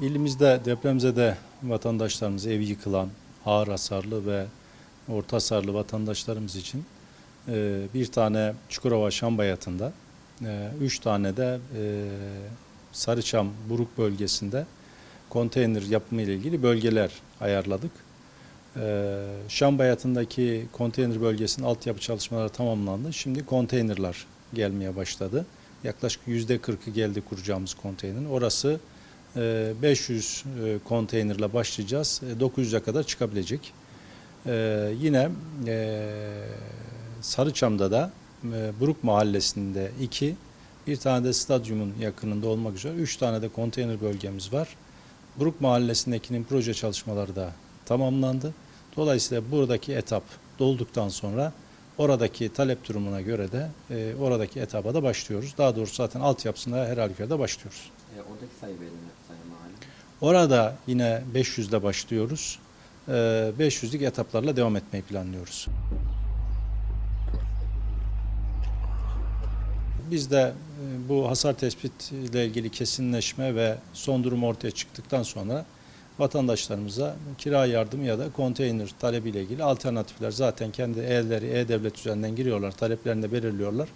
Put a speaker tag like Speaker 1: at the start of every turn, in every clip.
Speaker 1: İlimizde depremzede vatandaşlarımız evi yıkılan ağır hasarlı ve orta hasarlı vatandaşlarımız için e, bir tane Çukurova Şambayat'ında, e, üç tane de e, Sarıçam Buruk bölgesinde konteyner yapımı ile ilgili bölgeler ayarladık. E, konteyner bölgesinin altyapı çalışmaları tamamlandı. Şimdi konteynerlar gelmeye başladı. Yaklaşık yüzde 40'ı geldi kuracağımız konteynerin. Orası 500 e, konteynerle başlayacağız. E, 900'e kadar çıkabilecek. E, Yine e, Sarıçam'da da e, Buruk Mahallesi'nde iki, bir tane de stadyumun yakınında olmak üzere üç tane de konteyner bölgemiz var. Buruk Mahallesi'ndekinin proje çalışmaları da tamamlandı. Dolayısıyla buradaki etap dolduktan sonra oradaki talep durumuna göre de oradaki etaba da başlıyoruz. Daha doğrusu zaten altyapısına her halükarda başlıyoruz.
Speaker 2: E, oradaki sayı belli mi sayı mahalle?
Speaker 1: Orada yine 500 ile başlıyoruz. E, 500'lük etaplarla devam etmeyi planlıyoruz. Biz de e, bu hasar tespit ile ilgili kesinleşme ve son durum ortaya çıktıktan sonra vatandaşlarımıza kira yardımı ya da konteyner talebiyle ilgili alternatifler zaten kendi e-devleri, e-devlet üzerinden giriyorlar, taleplerini de belirliyorlar.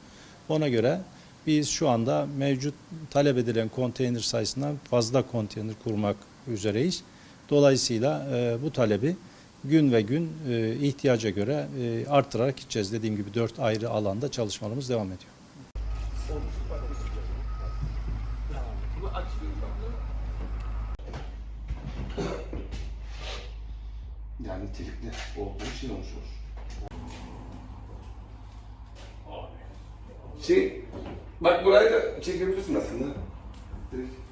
Speaker 1: Ona göre biz şu anda mevcut talep edilen konteyner sayısından fazla konteyner kurmak üzereyiz. Dolayısıyla e, bu talebi gün ve gün e, ihtiyaca göre e, arttırarak gideceğiz. Dediğim gibi dört ayrı alanda çalışmalarımız devam ediyor.
Speaker 3: Yani nitelikli olduğu için olmuş olur. Şey, bak burayı da çekebilirsin aslında. Direkt.